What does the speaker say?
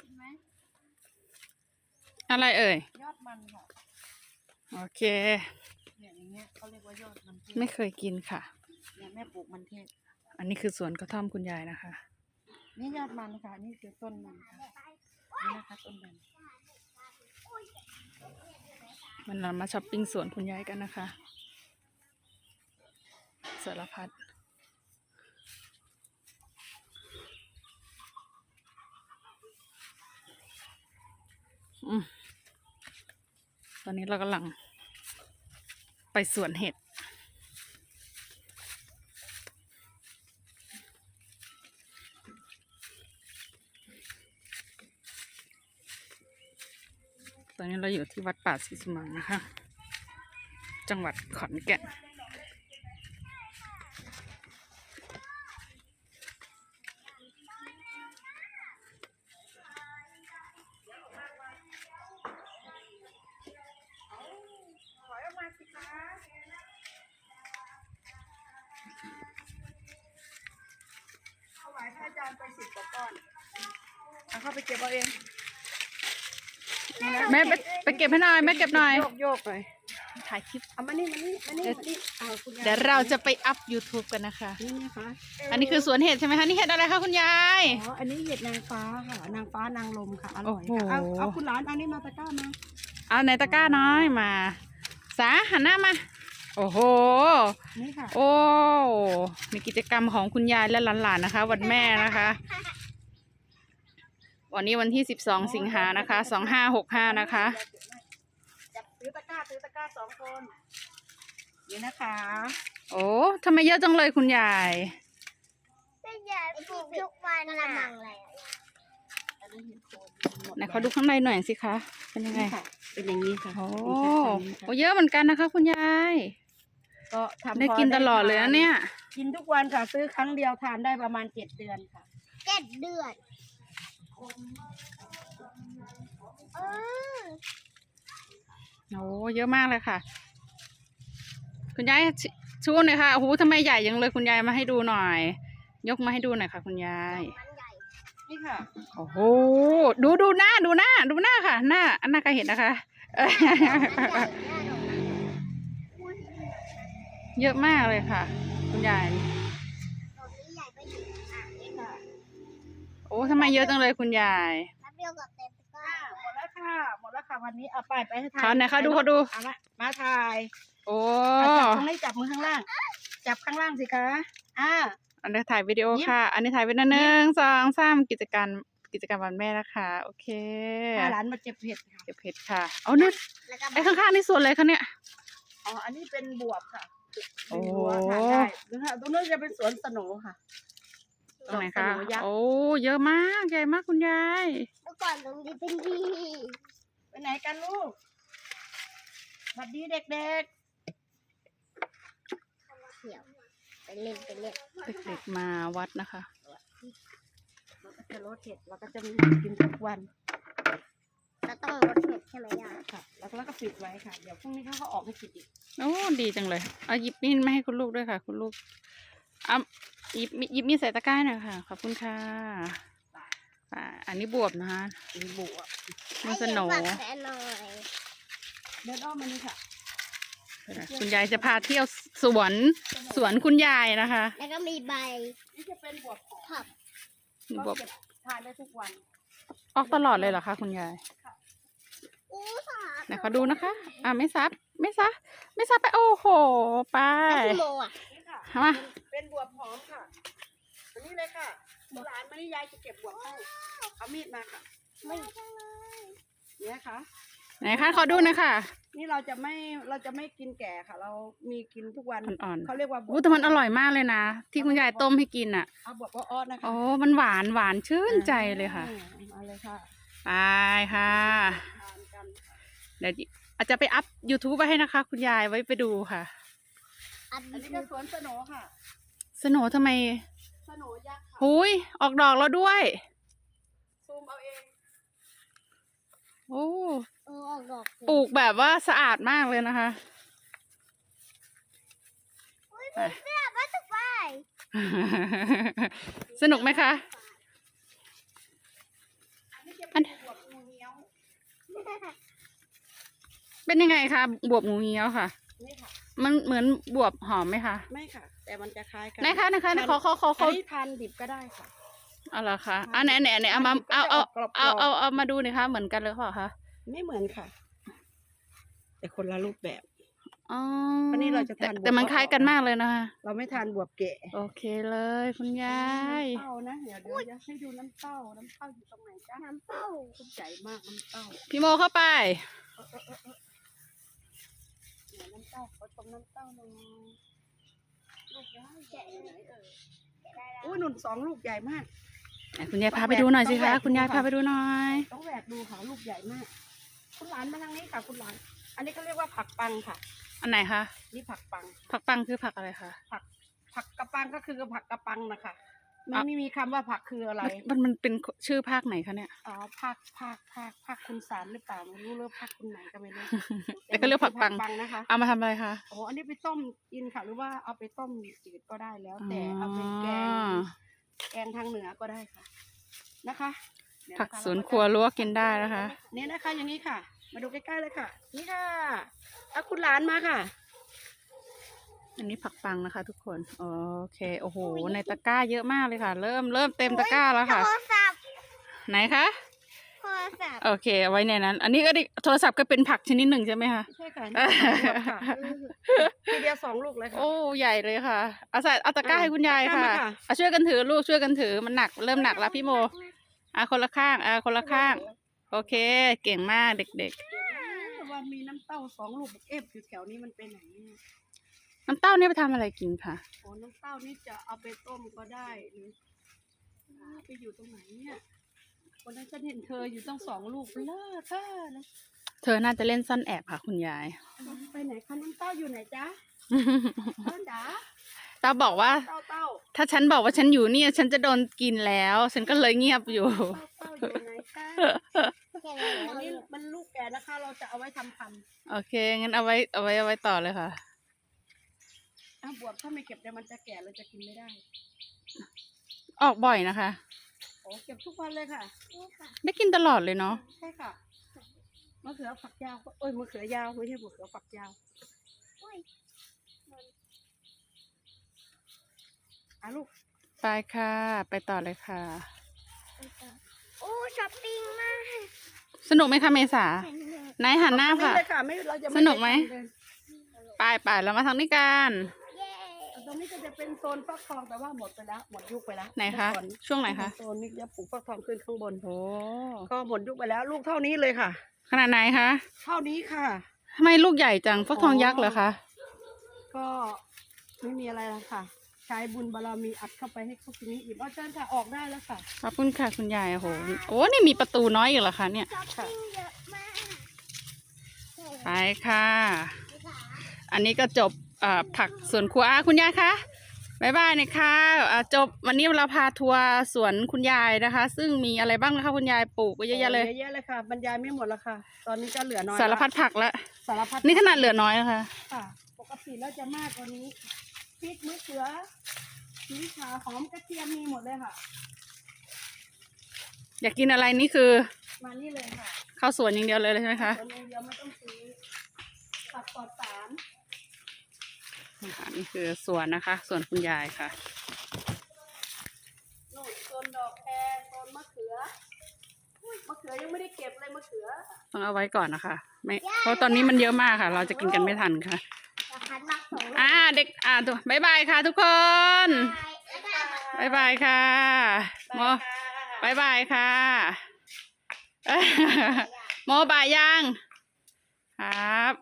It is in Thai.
กินไหมอะไรเอ่ย ยอดมันค่ะโอเค เนี่ยอย่างเงี้ยเขาเรียกว่ายอดมันเทศไม่เคยกินค่ะ เนี่ยแม่ปลูกมันเทศอันนี้คือสวนกระท่อมคุณยายนะคะ นี่ยอดมันค่ะนี่คือต้นมันค่ะนี่นะคะต้นมันมันเรามาช้อปปิ้งสวนคุณยายกันนะคะสารพัดอืมต อนนี้เรากำลัง ไปสวนเห็ด ตอนนี้เราอยู่ที่วัดป่าศรีสมังนะคะ จังหวัดขอนแก่นายพระอาจารย์ไปสิบกว่าก้อนเอาเข้าไปเก็บเอาเองนี่นะแม่ไปไปเก็บให้หน่อยแม่เก็บหน่อย โยกโยกๆเลยถ่ายคลิป เอามานี่มานี่มานี่มานี่เอาคุณยายเดี๋ยวเราจะไปอัพ YouTube กันนะคะ นี่นะคะอันนี้คือสวนเห็ดใช่ไหมคะนี่เห็ดอะไรคะคุณยาย อ๋ออันนี้เห็ดนางฟ้าค่ะ นางฟ้านางลมค่ะอร่อยโอ้ค่ะโห เอาเอาคุณหลานเอานี่มาตะกร้ามาเอาในตะกร้าน้อยมา สาหันหน้ามา โอ้โห นี่ค่ะ โอ้ มีกิจกรรมของคุณยายและหลานๆนะคะ วันแม่นะคะ วันนี้วันที่12สิงหานะคะ2565นะคะ จับถือตะกร้าถือตะกร้าสองคนนี่นะคะ โอ้ทำไมเยอะจังเลยคุณยายไม่อยากปลูกทุกวันนะมังเลยอันนี้เห็ดโคนหมดไหนขอดูข้างในหน่อยสิคะ เป็นยังไงนี่ค่ะเป็นอย่างนี้ค่ะ โอ้นี่ค่ะอันนี้ค่ะโอ้เยอะเหมือนกันนะคะ คุณยาย ก็ทำได้กินตลอดเลยนะเนี่ย กินทุกวันค่ะ ซื้อครั้งเดียวทานได้ประมาณเจ็ดเดือนค่ะ เจ็ดเดือนเออโอ้เยอะมากเลยค่ะ คุณยายชชูหน่อยค่ะโอ้โหทำไมใหญ่ยังเลยคุณยายมาให้ดูหน่อย ยกมาให้ดูหน่อยค่ะ คุณยาย มันใหญ่นี่ค่ะ โอ้โห ดูดูหน้าดูหน้าดูหน้าค่ะ หน้าอันหน้าก็เห็นนะคะเอ้ยมันใหญ่แน่นอนอุ้ย เยอะมากเลยค่ะ คุณยายตรงนี้ใหญ่ไปถึงอะนี่ค่ะโอ้ทำไมเยอะจังเลยคุณยายแป๊บเดียวกับเต็มตะกร้าอ่าหมดแล้วค่ะ หมดแล้วค่ะวันนี้เอาไปไปให้ทานเขาไหนเขาดูเขาดูเอามามาถ่ายโอ้เอาจับตรงนี้จับมือข้างล่าง จับข้างล่างสิคะอ่าอันนี้ถ่ายวิดีโอยิ้มค่ะ อันนี้ถ่ายเป็นหนึ่งสองสามกิจการกิจกรรมวันแม่นะคะ โอเคพาหลานมาเจ็บเห็ดค่ะเก็บเพชรค่ะเอานี่แล้วก็ไอ้ข้างๆนี่ส่วนอะไรคะเนี่ยอ๋ออันนี้เป็นบวบค่ะ โอ้มีรั้วทานได้ดูค่ะตรงนู้นจะเป็นสวนสโหนค่ะตรงไหนสคะโหยักษ์โอ้ เยอะมาก ใหญ่มากคุณยาย เมื่อก่อนตรงนี้เป็นที่ไปไหนกันลูกสวัสดีเด็กเขียวไปเล่นไปเล่นเด็กๆมาวัดนะคะ ๆเราก็จะรดเห็ดเราก็จะมีกินทุกวันเรา ต้องรดเผ็ดใช่ไหมย่าค่ะแล้วก็ปิดไว้ค่ะ เดี๋ยวพรุ่งนี้เขาก็ออกให้กินอีกโอ้ดีจังเลยเอาหยิบมีดมาให้คุณลูกด้วยค่ะ คุณลูกอะหยิบมีหยิบมีดใส่ตะกร้าหน่อยค่ะ ขอบคุณค่ะอ่าอันนี้บวบนะคะมีบวบมันสโหนให้เดี๋ยวฝากแฟนหน่อยเดินอ้อมมานี่ค่ะคุณยายจะพาเที่ยวสวนสวนคุณยายนะคะแล้วก็มีใบนี่จะเป็นบวบหอมผักมีบก็วบเก็บทานได้ทุกวัน ออกตลอดเลยเหรอคะคุณยายอู้สา ไหนขอดูนะคะ อ่าไม่ซับไม่ซับไม่ซับไปโอ้โห ไปแล้วคุณโมอะนี่ค่ะมาเป็นบวบหอมค่ะอันนี้เลยค่ะหลานมานี่ยายจะเก็บบวบให้เอามีดมาค่ะไม่เนี่ยค่ะไหนคะขอดูหนะคะนี่เราจะไม่เราจะไม่กินแก่ค่ะ เรามีกินทุกวันอ่อนๆเขาเรียกว่าบวอู้บแต่มันอร่อยมากเลยนะ ที่คุณยายต้มให้กินอะเอาบวบอ้อนๆนะคะโอ้มันหวานหวานชื่นใจเลยค่ะอ่ามาเลยค่ะไปค่ะทานกันเดี๋ยวอาจจะไปอัพ YouTube ไว้ให้นะคะ คุณยายไว้ไปดูค่ะ อันอันนี้นี้ก็สวนสโหนค่ะ สโหนทำไมสโหนยักษ์ค่ะหุยออกดอกแล้วด้วย ซูมเอาเอง โอ้ เออออกดอกปลูกแบบว่าสะอาดมากเลยนะคะ อุ้ยมีเสื้อมาสบายสนุกไหมคะ อันนี้จะเป็นยั งไงคะบวบงูเงี้ยวค่ะ นี่ค่ะ มันเหมือนบวบหอมไหมคะไม่ค่ะ แต่มันจะคล้ายกัไหนคะไหนคะไหนขอขอขอขอัอนนี้ทานดิบก็ได้ค่ะ เอาละค่ะอะไหนไหนไหนเอามาเอาเอาเอาเอาเอามาดูหน่อยค่ะเหมือนกันเลยเปล่าคะไม่เหมือนค่ะ แต่คนละรูปแบบอ๋อวันนี้เราจะทานแต่บวบแต่มันอ่อนคล้ายกันมากเลยนะคะเราไม่ทานบวบเกะโอเคเลยคุณยายน้ำเต้านะเดี๋ยวเดี๋ยวจะให้ดูน้ำเต้าน้ำเต้าอยู่ตรงไหนจ้าน้ำเต้าลูกใหญ่มากน้ำเต้าพี่โมเข้าไปำเต้าขอชมน้ำเต้าหน่อยลูกใหญ่ใหญ่ไหนเอ่ยอุ้ยหนุนสองลูกใหญ่มากไหนคุณยายพาไปดูหน่อยสิคะคุณยายพาไปดูหน่อย ต้องแหวกดูค่ะลูกใหญ่มาก คุณหลานมาทางนี้ค่ะ คุณหลาน อันนี้ก็เรียกว่าผักปังค่ะ อันไหนคะ นี่ผักปัง ผักปังคือผักอะไรคะ ผัก ผักกระปังก็คือผักกระปังนะคะ มันอะไม่มีคำว่าผักคืออะไร มันมันเป็นชื่อภาคไหนคะเนี่ย อ๋อภาคภาคภาคภาคคุณสารหรือเปล่าไม่รู้เรื่องภาคคุณไหนก็ไม่รู้ แต่ก็เรียกผักปัง ปังนะคะ เอามาทำอะไรคะ โอ้อันนี้ไปต้มกินค่ะ หรือว่าเอาไปต้มจืดก็ได้แล้ว แต่อ๋อเอาไปแกงแกงทางเหนือก็ได้ค่ะ นะคะเดี๋ยวผักนะคะสวนครัวลวกกินได้นะคะ เนี่ยนะคะ อย่างนี้ค่ะ มาดูใกล้ๆเลยค่ะ นี่ค่ะเอาคุณหลานมาค่ะ อันนี้ผักปังนะคะ ทุกคน โอเค โอ้โห ในตะกร้าเยอะมากเลยค่ะ เริ่มเริ่มเต็มตะกร้าแล้วค่ะ โทรศัพท์ ไหนคะ โทรศัพท์ โอเคเอาไว้ในนั้น อันนี้ก็ได้โทรศัพท์ก็เป็นผักชนิดหนึ่งใช่ไหมคะ ใช่ค่ะนี่สองลูกค่ะทีเดียวสองลูกเลยค่ะ โอ้ ใหญ่เลยค่ะ เอาใส่เอาตะกร้าอะให้คุณยายตะกร้าค่ะมาค่ะเอาช่วยกันถือลูกช่วยกันถือ มันหนักเริ่มหนักแล้วพี่โมอะคนละข้างอะคนละข้าง โอเค เก่งมากเด็กว่ามีน้ำเต้าสองลูกเอฟอยู่แถวนี้มันไปไหนเนี่ยๆน้ำเต้าเนี่ยไปทำอะไรกินคะโอ้น้ำเต้านี่จะเอาไปต้มก็ได้หรือไปอยู่ตรงไหนเนี่ยวันนั้นฉันเห็นเธออยู่ตั้งสองลูกเลิศค่ะนะเธอน่าจะเล่นซ่อนแอบค่ะ คุณยาย ไปไหนคะน้ำเต้าอยู่ไหนจ๊ะเต้าจ๋าตาบอกว่า เต้าเต้าถ้าฉันบอกว่าฉันอยู่เนี่ย ฉันจะโดนกินแล้ว ฉันก็เลยเงียบอยู่เต้าเต้าอยู่ไหนคะแค่ไหนอันนี้มันลูกแก่นะคะ เราจะเอาไว้ทำพันธุ์โอเคงั้นเอาไว้เอาไว้เอาไว้ต่อเลยค่ะ ถ้าบวบถ้าไม่เก็บเดี๋ยวมันจะแก่เราจะกินไม่ได้ออกบ่อยนะคะ โอ้เก็บทุกวันเลยค่ะ นี่ค่ะ ได้กินตลอดเลยเนาะใช่ค่ะ มะเขือฝักยาวเอ้ย มะเขือยาวไม่ใช่มะเขือฝักยาวอุ้ยอะลูก ไปค่ะ ไปต่อเลยค่ะ โอ้ช้อปปิ้งมากสนุกไหมคะเมษาไหนหันหน้าค่ะ ไม่เลยค่ะไม่เราจะสนุกไหม ด้เดินไปไปเรามาทางนี้กันเย้ ตรงนี้ก็จะเป็นโซนฟักทองแต่ว่าหมดไปแล้วหมดยุคไปแล้วไหนคะเมื่อก่อช่วงไหนคะโซนนี้จะปลูกฟักทองขึ้นข้างบนโอ้ก็หมดยุคไปแล้ว ลูกเท่านี้เลยค่ะ ขนาดไหนคะเท่านี้ค่ะ ทำไมลูกใหญ่จังฟักทองยักษ์เหรอคะก็ไม่มีอะไรแล้วค่ะ ใช้บุญบารมีอัดเข้าไปให้เขากินนี้อิ่มเอาเชิญค่ะออกได้แล้วค่ะ ขอบคุณค่ะคุณยายโอ้โหโอ้นี่มีประตูน้อยอีกเหรอคะเนี่ยช้อปปิ้งเยอะมาก ไปค่ะ อันนี้ก็จบเอ่อ ผักสวนครัวอะคุณยายคะบายบายนะคะอะจบวันนี้เราพาทัวร์สวนคุณยายนะคะ ซึ่งมีอะไรบ้างนะคะคุณยายปลูกไว้เยอะแยะเลยเยอะแยะเลยค่ะบรรยายไม่หมดแล้วค่ะ ตอนนี้ก็เหลือน้อยสารพัดแล้วผักแล้วสารพัดนี่ขนาดเหลือน้อยนะคะค่ะ ปกติแล้วจะมากกว่านี้พริกมะเขือชีขาหอมกระเทียมมีหมดเลยค่ะ อยากกินอะไรนี่คือ มานี่เลยค่ะ เข้าสวนอย่างเดียวเลยใช่ไหมคะตัวนึงเดียวไม่ต้องซื้อผักปลอดสาร นะคะนี่คือสวนนะคะสวนคุณยายค่ะโน่นโซนดอกแครโซนมะเขืออุ๊ยมะเขือยังไม่ได้เก็บเลยมะเขือต้องเอาไว้ก่อนนะคะ ไม่เพราะตอนนี้มันเยอะมากค่ะ เราจะกินกันไม่ทันค่ะราคามักสองอ่าเด็กอ่าตัวบายบายค่ะทุกคนร้อยบายบายค่ะโมบายบายค่ะโมบายยังครับ